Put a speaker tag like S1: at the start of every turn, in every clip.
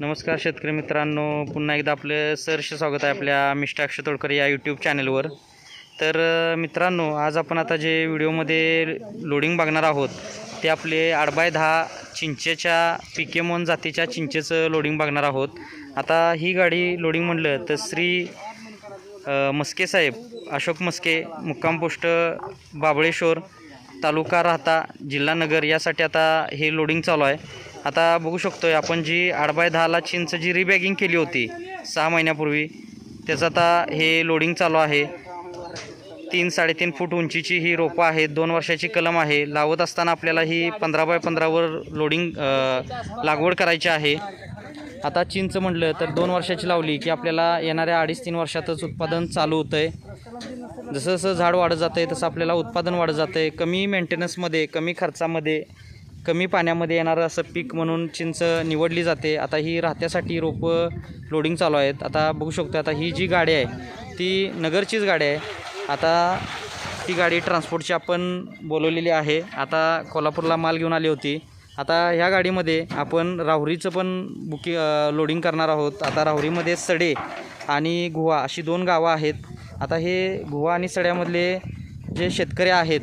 S1: नमस्कार शेतकरी मित्रांनो पुन्हा एकदा आपलं सरसे स्वागत आहे आपल्या मिष्टाक्ष तोडकर या यूट्यूब चॅनलवर तर मित्रांनो आज आपण आता जे व्हिडिओमध्ये लोडिंग बघणार आहोत ते आपले आठ बाय दहा चिंचेच्या पिकेमोन जातीच्या चिंचेचं लोडिंग बघणार आहोत. आता ही गाडी लोडिंग म्हणलं तर श्री मस्के साहेब अशोक मस्के मुक्काम पोस्ट बाबळेश्वर तालुका राहता जिल्हा नगर यासाठी आता हे लोडिंग चालू आहे. आता बघू शकतो आहे आपण जी आठ बाय दहाला चिंच जी रिबॅगिंग केली होती सहा महिन्यापूर्वी त्याचं आता हे लोडिंग चालू आहे. तीन साडेतीन फूट उंचीची ही रोपं आहेत दोन वर्षाची कलम आहे. लावत असताना आपल्याला ही पंधरा बाय पंधरावर लोडिंग लागवड करायची आहे. आता चिंच म्हटलं तर दोन वर्षाची लावली की आपल्याला येणाऱ्या अडीच तीन वर्षातच उत्पादन चालू होतं आहे जसं जसं झाड वाढत जातं आहे तसं आपल्याला उत्पादन वाढत जातं आहे कमी मेंटेनन्समध्ये कमी खर्चामध्ये कमी पाण्यामध्ये येणारं असं पीक म्हणून चिंच निवडली जाते. आता ही राहत्यासाठी रोपं लोडिंग चालू आहेत. आता बघू शकतो आता ही जी गाडी आहे ती नगरचीच गाडी आहे. आता ती गाडी ट्रान्सपोर्टची आपण बोलवलेली आहे. आता कोल्हापूरला माल घेऊन आली होती. आता ह्या गाडीमध्ये आपण राहुरीचं पण बुकिंग लोडिंग करणार आहोत. आता राहुरीमध्ये सडे आणि गुहा अशी दोन गावं आहेत. आता हे गुवा आणि सड्यामधले जे शेतकरी आहेत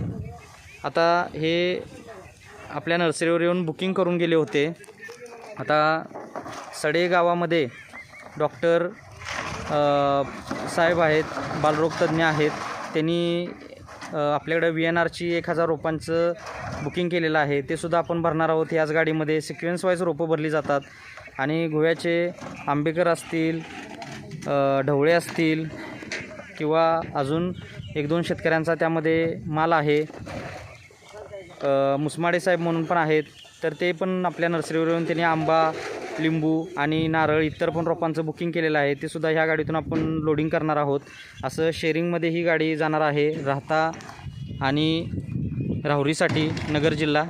S1: आता हे आपल्या नर्सरीवर येऊन बुकिंग करून गेले होते. आता सडे गावामध्ये डॉक्टर साहेब आहेत बालरोगतज्ज्ञ आहेत. त्यांनी आपल्याकडं व्ही एन आरची एक हजार रोपांचं बुकिंग केलेलं आहे. ते सुद्धा आपण भरणार आहोत. याच गाडीमध्ये सिक्वेन्स वाईज रोपं भरली जातात. आणि गोव्याचे आंबेकर असतील ढवळे असतील किंवा अजून एक दोन शेतकऱ्यांचा त्यामध्ये माल आहे. मुसमाडे साहेब म्हणून पण आहेत. तर ते पण आपल्या नर्सरीवर येऊन त्यांनी आंबा लिंबू आणि नारळ इतर पण रोपांचं बुकिंग केलेलं आहे. ते सुद्धा ह्या गाडीतून आपण लोडिंग करणार आहोत. असं शेअरिंगमध्ये ही गाडी जाणार आहे राहता आणि राहुरीसाठी नगर जिल्हा.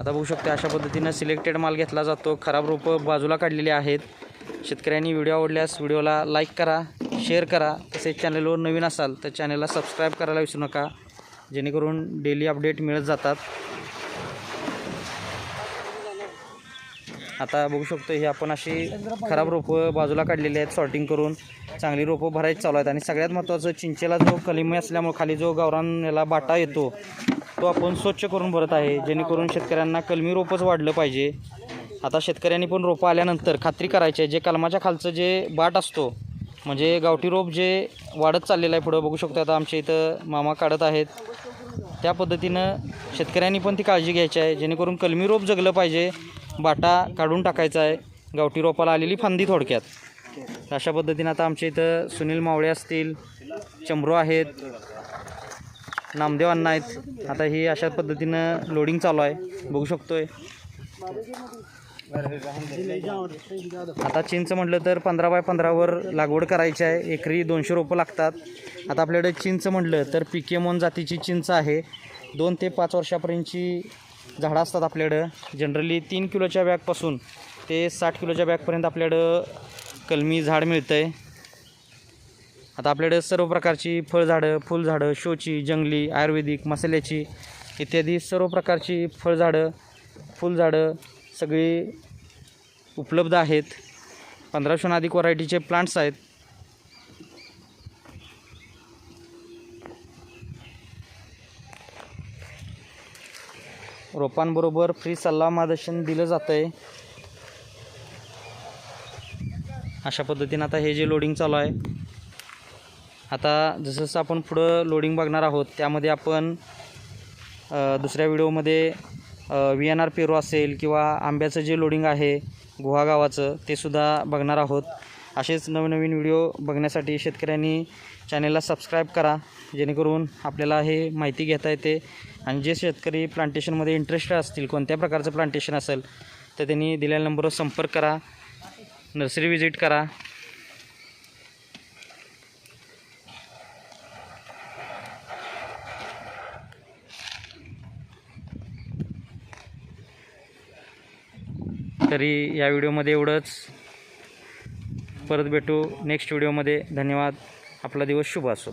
S1: आता बघू शकतो अशा पद्धतीनं सिलेक्टेड माल घेतला जातो. खराब रोपं बाजूला काढलेली आहेत. शेतकऱ्यांनी व्हिडिओ आवडल्यास व्हिडिओला लाईक करा. शेअर करा. तसेच चॅनलवर नवीन असाल तर चॅनलला सबस्क्राईब करायला विसरू नका. जेणेकरून डेली अपडेट मिळत जातात. आता बघू शकतो हे आपण अशी खराब रोपं बाजूला काढलेली आहेत सॉर्टिंग करून. चांगली रोपं भरायची चालू आहेत. आणि सगळ्यात महत्त्वाचं चिंचेला जो कलिमी असल्यामुळे खाली जो गावरान याला बाटा येतो तो आपण स्वच्छ करून भरत आहे. जेणेकरून शेतकऱ्यांना कलमी रोपच वाढलं पाहिजे. आता शेतकऱ्यांनी पण रोपं आल्यानंतर खात्री करायची आहे. जे कलमाच्या खालचं जे बाट असतो म्हणजे गावठी रोप जे वाढत चाललेलं आहे पुढं बघू शकतो आता आमच्या इथं मामा काढत आहेत. त्या पद्धतीनं शेतकऱ्यांनी पण ती काळजी घ्यायची आहे. जेणेकरून कलमी रोप जगलं पाहिजे बाटा काढून टाकायचा आहे गावठी रोपाला आलेली फांदी थोडक्यात. अशा पद्धतीनं आता आमच्या इथं सुनील मावळे असतील चमरो आहेत नामदेव अण्णा आहेत. आता ही अशा पद्धतीनं लोडिंग चालू आहे. बघू शकतोय. आता चिंच म्हटलं तर पंधरा बाय पंधरावर लागवड करायची आहे. एकरी दोनशे रोपं लागतात. आता आपल्याकडे चिंच म्हटलं तर पिकेमोन जातीची चिंच आहे. दोन ते पाच वर्षापर्यंतची झाडं असतात आपल्याकडं. जनरली तीन किलोच्या बॅगपासून ते साठ किलोच्या बॅगपर्यंत आपल्याकडं कलमी झाड मिळतं आहे आता आपल्याकडे सर्व प्रकारची फळझाडं फुलझाडं शोची जंगली आयुर्वेदिक मसाल्याची इत्यादी सर्व प्रकारची फळझाडं फुलझाडं सगळी उपलब्ध आहेत. पंधराशेहून अधिक व्हरायटीचे प्लांट्स आहेत. रोपांबरोबर फ्री सल्ला मार्गदर्शन दिलं जातं आहे अशा पद्धतीनं आता हे जे लोडिंग चालू आहे. आता जसं जसं आपण पुढं लोडिंग बघणार आहोत त्यामध्ये आपण दुसऱ्या व्हिडिओमध्ये व्ही एन आर पेरू असेल किंवा आंब्याचं जे लोडिंग आहे गुहा गावाचं ते सुद्धा बघणार आहोत. असेच नवनवीन व्हिडिओ बघण्यासाठी शेतकऱ्यांनी चॅनेलला सबस्क्राईब करा जेणेकरून आपल्याला हे माहिती घेता येते. आणि जे शेतकरी प्लांटेशनमध्ये इंटरेस्टेड असतील कोणत्या प्रकारचं प्लांटेशन असेल तर त्यांनी दिलेल्या नंबरवर संपर्क करा नर्सरी व्हिजिट करा. तरी या व्हिडिओमध्ये एवढंच. परत भेटू नेक्स्ट व्हिडिओमध्ये. धन्यवाद. आपला दिवस शुभ असो.